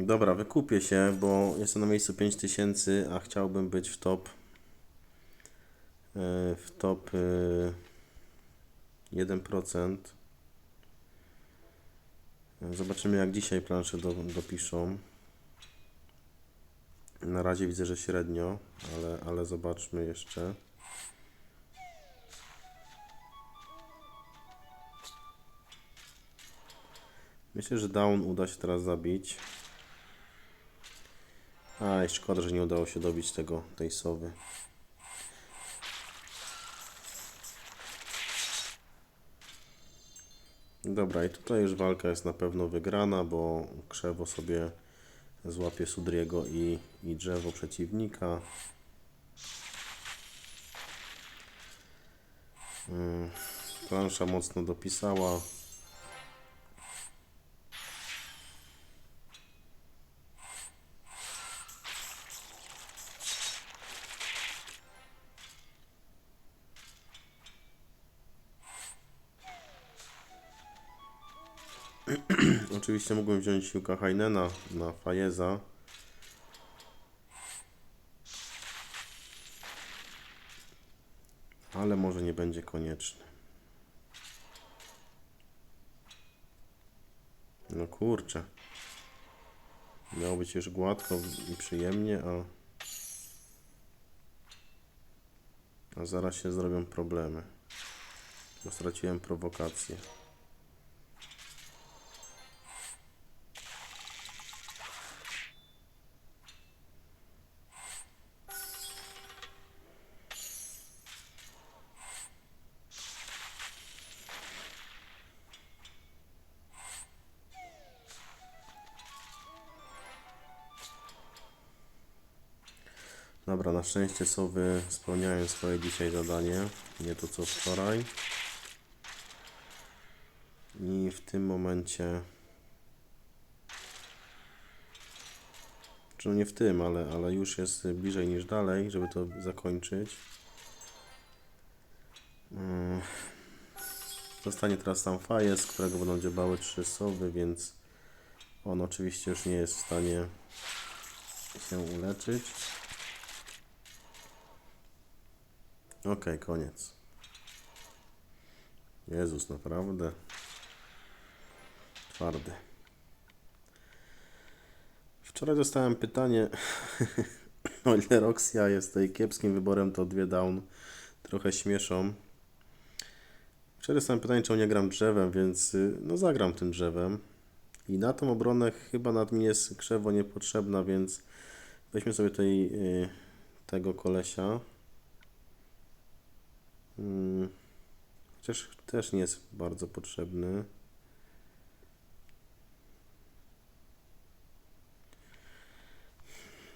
Dobra, wykupię się, bo jestem na miejscu 5000, a chciałbym być w top. e, W top e, 1%. Zobaczymy jak dzisiaj plansze do, dopiszą. Na razie widzę, że średnio, ale, ale zobaczmy jeszcze. Myślę, że down uda się teraz zabić. Aj, szkoda, że nie udało się dobić tego, tej sowy. Dobra, i tutaj już walka jest na pewno wygrana, bo krzewo sobie złapie Sudriego i, i drzewo przeciwnika. Mm, Plansza mocno dopisała. Oczywiście mógłbym wziąć siłka Heinena na Fajeza. Ale może nie będzie konieczny. No kurczę. Miało być już gładko i przyjemnie, a... A zaraz się zrobią problemy. Bo straciłem prowokację. Szczęście sowy spełniają swoje dzisiaj zadanie, nie to co wczoraj. I w tym momencie, czy nie w tym, ale, ale już jest bliżej niż dalej, żeby to zakończyć. Mm. Zostanie teraz sam Fajes, z którego będą dziobały trzy sowy, więc on oczywiście już nie jest w stanie się uleczyć. Okej, koniec. Jezus, naprawdę. Twardy. Wczoraj dostałem pytanie, o ile Roxia jest tutaj kiepskim wyborem, to dwie down trochę śmieszą. Wczoraj dostałem pytanie, czemu nie gram drzewem, więc y, no zagram tym drzewem. I na tą obronę chyba nad mi jest krzewo niepotrzebna, więc weźmy sobie tutaj y, tego kolesia. Mm, Chociaż też nie jest bardzo potrzebny.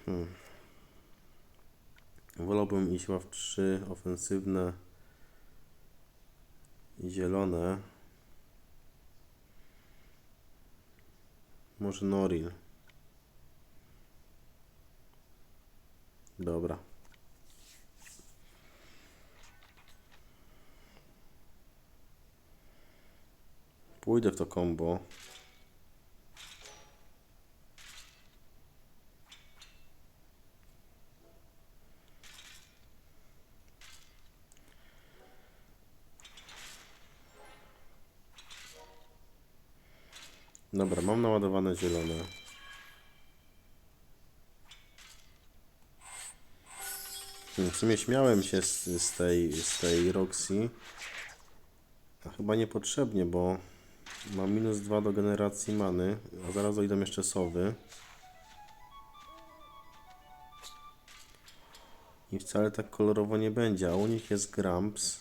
Hmm. Wolałbym iść w 3 ofensywne i zielone. Może Noril. Dobra. Pójdę w to combo. Dobra, mam naładowane zielone. Hmm, W sumie śmiałem się z, z, tej, z tej Roxy. A chyba niepotrzebnie, bo mam minus 2 do generacji many, a zaraz dojdą jeszcze sowy. I wcale tak kolorowo nie będzie, a u nich jest Gramps.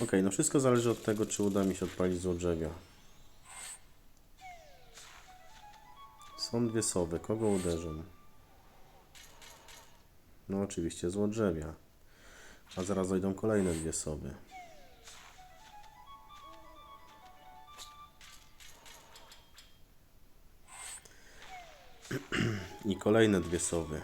Ok, no wszystko zależy od tego, czy uda mi się odpalić złodrzewia. Są dwie sowy, kogo uderzą? No oczywiście złodrzewia. A zaraz dojdą kolejne dwie sowy. I kolejne dwie sowy.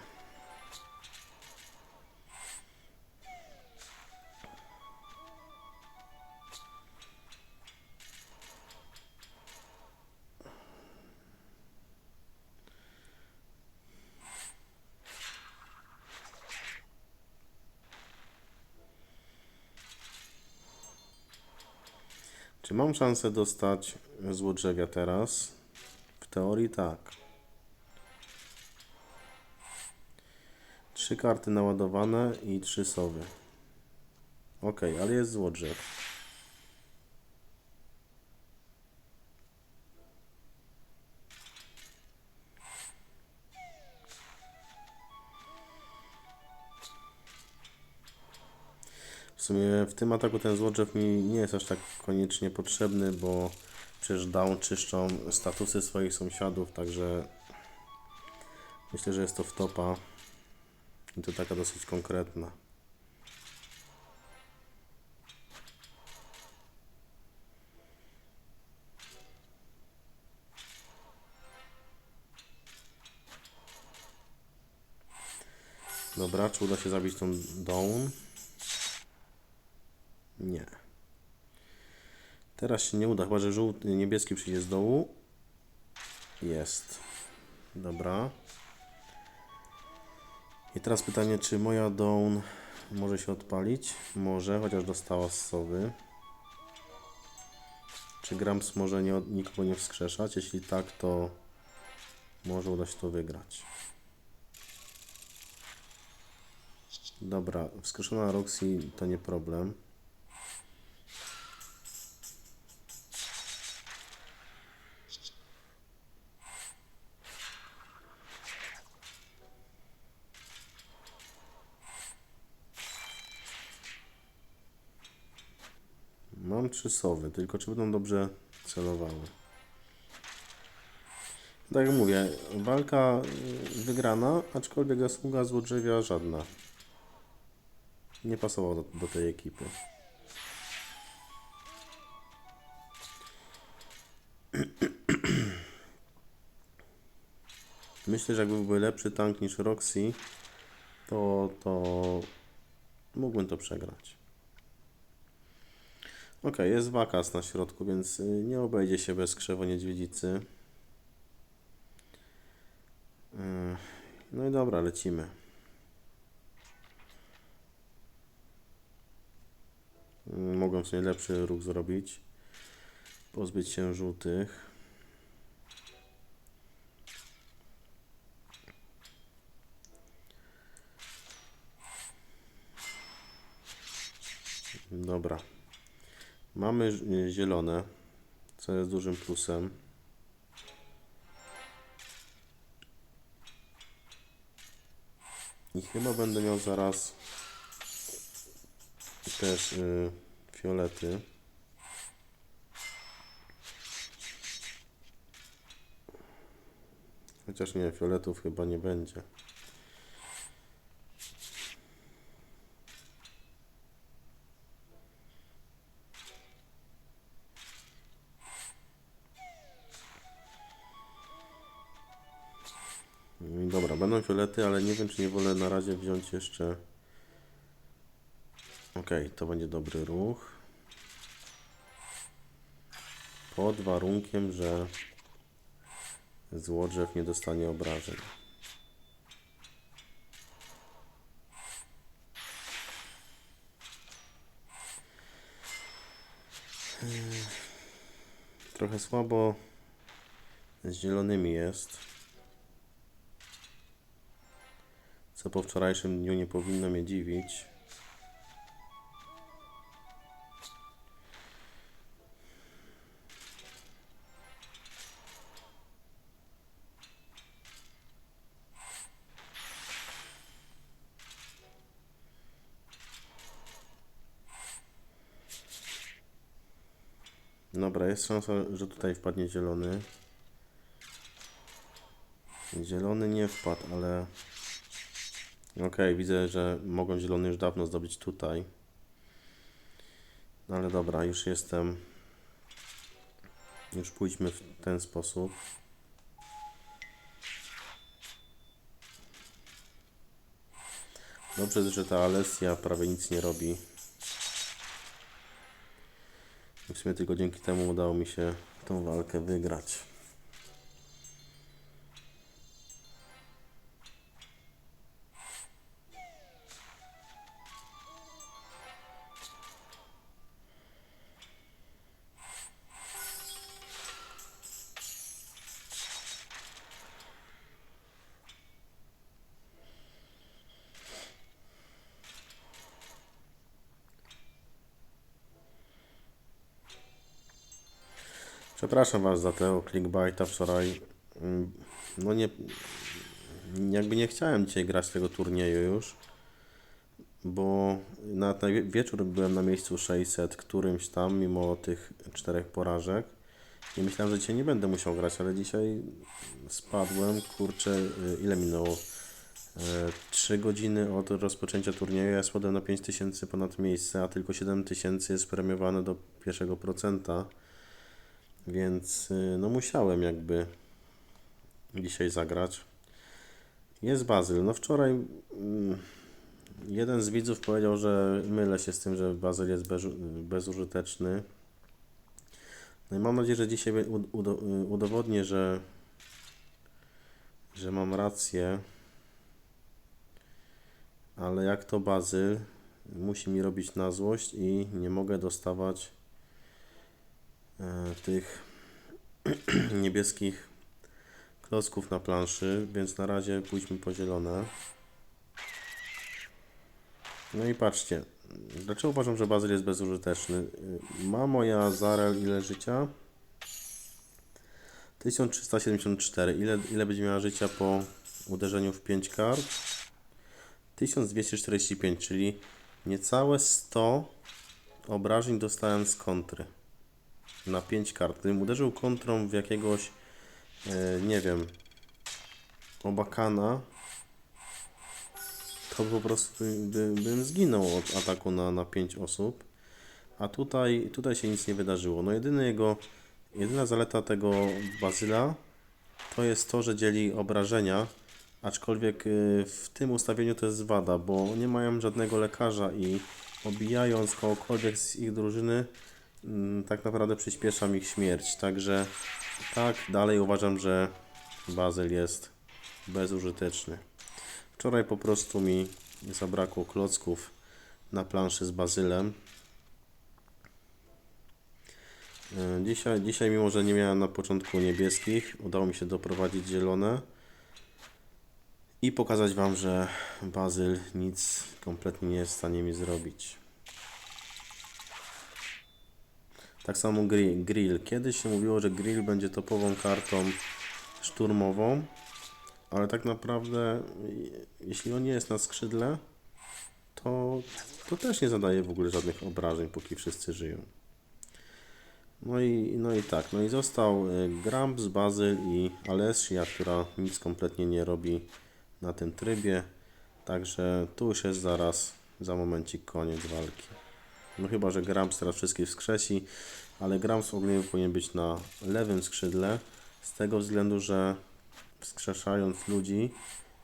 Mam szansę dostać złodrzewia teraz? W teorii tak. Trzy karty naładowane i trzy sowy. Ok, ale jest złodrzew. Sumie w tym ataku ten złodrzew mi nie jest aż tak koniecznie potrzebny, bo przecież down czyszczą statusy swoich sąsiadów, także myślę, że jest to wtopa i to taka dosyć konkretna. Dobra, czy uda się zabić tą down? Nie. Teraz się nie uda, chyba że żółty, niebieski przyjdzie z dołu. Jest. Dobra. I teraz pytanie, czy moja down może się odpalić? Może, chociaż dostała z sowy. Czy Grams może nie, nikogo nie wskrzeszać? Jeśli tak, to może uda się to wygrać. Dobra, wskrzeszona Roxy to nie problem. Mam trzy sowy, tylko czy będą dobrze celowały? Tak jak mówię, walka y, wygrana, aczkolwiek zasługa złodrzewia żadna. Nie pasował do, do tej ekipy. Myślę, że jakby byłby lepszy tank niż Roxy, to, to mógłbym to przegrać. Ok, jest wakas na środku, więc y, nie obejdzie się bez krzewo niedźwiedzicy. Y, No i dobra, lecimy. Y, Mogłem sobie lepszy ruch zrobić. Pozbyć się żółtych. Dobra. Mamy y, zielone, co jest dużym plusem. I chyba będę miał zaraz też y, fiolety. Chociaż nie, fioletów chyba nie będzie. Będą fiolety, ale nie wiem, czy nie wolę na razie wziąć jeszcze. Ok, to będzie dobry ruch. Pod warunkiem, że złodrzew nie dostanie obrażeń. Trochę słabo z zielonymi jest. Co po wczorajszym dniu nie powinno mnie dziwić. Dobra, jest szansa, że tutaj wpadnie zielony. Zielony nie wpadł, ale Okej, widzę, że mogłem zielony już dawno zdobyć tutaj. No ale dobra, już jestem. Już pójdźmy w ten sposób. Dobrze, że ta Alessia prawie nic nie robi. W sumie tylko dzięki temu udało mi się tą walkę wygrać. Przepraszam Was za tego clickbaita wczoraj. Mm, No nie, jakby nie chciałem dzisiaj grać tego turnieju już, bo na ten wieczór byłem na miejscu 600 którymś tam, mimo tych czterech porażek. I myślałem, że dzisiaj nie będę musiał grać, ale dzisiaj spadłem, kurczę, y, ile minęło? 3 godziny od rozpoczęcia turnieju, ja spadłem na 5000 ponad miejsce, a tylko 7000 jest premiowane do pierwszego procenta. Więc y, no musiałem jakby dzisiaj zagrać. Jest Bazyl. No wczoraj mm, jeden z widzów powiedział, że mylę się z tym, że Bazyl jest bezu- bezużyteczny. No i mam nadzieję, że dzisiaj y, udowodnię, że, że mam rację. Ale jak to Bazyl musi mi robić na złość i nie mogę dostawać tych niebieskich klocków na planszy, więc na razie pójdźmy po zielone. No i patrzcie, dlaczego uważam, że bazyl jest bezużyteczny? Y, Ma moja Zarel ile życia? 1374. Ile, ile będzie miała życia po uderzeniu w 5 kart? 1245, czyli niecałe 100 obrażeń dostałem z kontry na 5 kart. Gdybym uderzył kontrą w jakiegoś, e, nie wiem, obakana, to po prostu by, by, bym zginął od ataku na, na 5 osób. A tutaj, tutaj się nic nie wydarzyło. No jedyny jego, jedyna zaleta tego bazyla to jest to, że dzieli obrażenia, aczkolwiek y, w tym ustawieniu to jest wada, bo nie mają żadnego lekarza i obijając kogokolwiek z ich drużyny, tak naprawdę przyspieszam ich śmierć. Także tak, dalej uważam, że bazyl jest bezużyteczny. Wczoraj po prostu mi zabrakło klocków na planszy z bazylem. E, Dzisiaj, dzisiaj, mimo że nie miałem na początku niebieskich, udało mi się doprowadzić zielone i pokazać Wam, że bazyl nic kompletnie nie jest w stanie mi zrobić. Tak samo grill. grill. Kiedyś się mówiło, że grill będzie topową kartą szturmową, ale tak naprawdę, je- jeśli on nie jest na skrzydle, to, to też nie zadaje w ogóle żadnych obrażeń, póki wszyscy żyją. No i, no i tak, no i został y, Gramps, Bazyl i Alessia, która nic kompletnie nie robi na tym trybie. Także tu już jest zaraz, za momencik koniec walki. No chyba, że Gramps teraz wszystkich wskrzesi, ale Gramps w ogóle powinien być na lewym skrzydle, z tego względu, że wskrzeszając ludzi,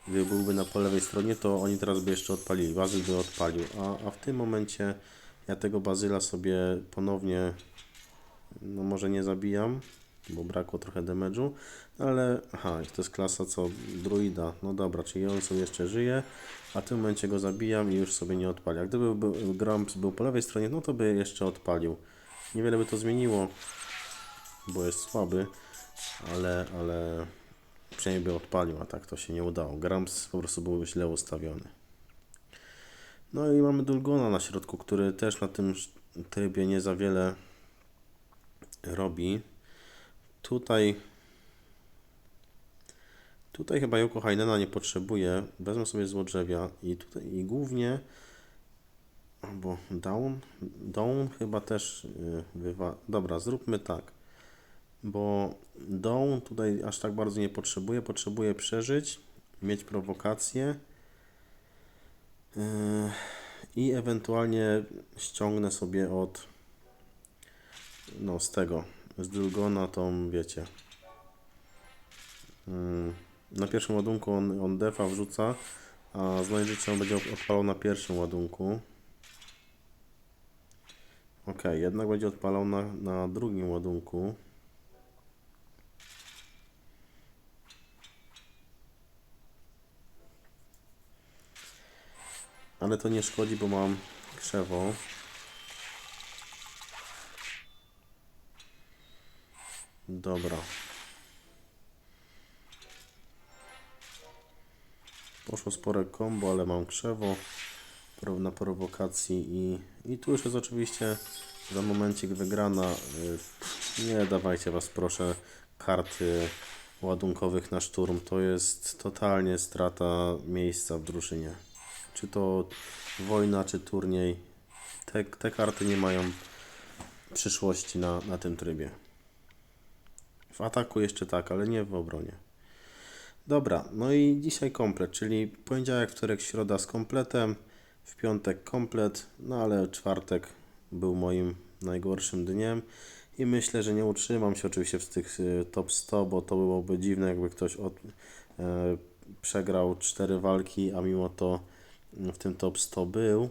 gdy byłby na po lewej stronie, to oni teraz by jeszcze odpalili, Bazyl by odpalił, a, a w tym momencie ja tego Bazyla sobie ponownie no może nie zabijam, bo brakło trochę damage'u, ale aha, to jest klasa co? Druida, no dobra, czyli on sobie jeszcze żyje, a w tym momencie go zabijam i już sobie nie odpali. A gdyby był, Gramps był po lewej stronie, no to by jeszcze odpalił. Niewiele by to zmieniło, bo jest słaby, ale, ale przynajmniej by odpalił, a tak to się nie udało. Gramps po prostu był źle ustawiony. No i mamy Dulgona na środku, który też na tym trybie nie za wiele robi. Tutaj tutaj chyba Joko Heinena nie potrzebuje. Wezmę sobie złodrzewia i tutaj i głównie albo down, down chyba też y, wywa... Dobra, zróbmy tak. Bo down tutaj aż tak bardzo nie potrzebuje. Potrzebuje przeżyć, mieć prowokację yy, i ewentualnie ściągnę sobie od no z tego, z Dulgona tą, wiecie, mm, na pierwszym ładunku on, on defa wrzuca, a z on będzie odpalał na pierwszym ładunku. Ok, jednak będzie odpalał na, na drugim ładunku. Ale to nie szkodzi, bo mam krzewo. Dobra. Poszło spore kombo, ale mam krzewo na prowokacji i, i tu już jest oczywiście za momencik wygrana. y, Nie dawajcie was proszę karty ładunkowych na szturm. To jest totalnie strata miejsca w drużynie. Czy to wojna, czy turniej. Te, te karty nie mają przyszłości na, na tym trybie. W ataku jeszcze tak, ale nie w obronie. Dobra, no i dzisiaj komplet, czyli poniedziałek, wtorek, środa z kompletem, w piątek komplet, no ale czwartek był moim najgorszym dniem i myślę, że nie utrzymam się oczywiście w tych y, top 100, bo to byłoby dziwne, jakby ktoś od, e, przegrał cztery walki, a mimo to w tym top 100 był.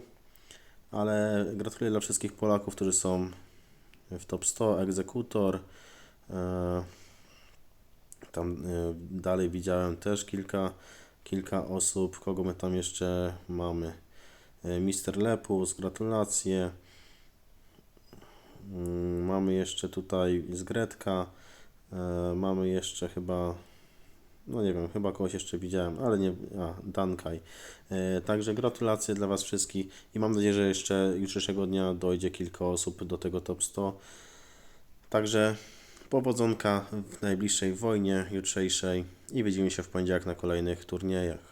Ale gratuluję dla wszystkich Polaków, którzy są w top 100, egzekutor. E, tam e, dalej widziałem też kilka, kilka osób. Kogo my tam jeszcze mamy? E, Mister Lepus, gratulacje. Mm, Mamy jeszcze tutaj z Gretka. E, Mamy jeszcze chyba, no nie wiem, chyba kogoś jeszcze widziałem, ale nie, a, Dankaj. Także gratulacje dla Was wszystkich i mam nadzieję, że jeszcze jutrzejszego dnia dojdzie kilka osób do tego top 100. Także powodzonka w najbliższej wojnie jutrzejszej i widzimy się w poniedziałek na kolejnych turniejach.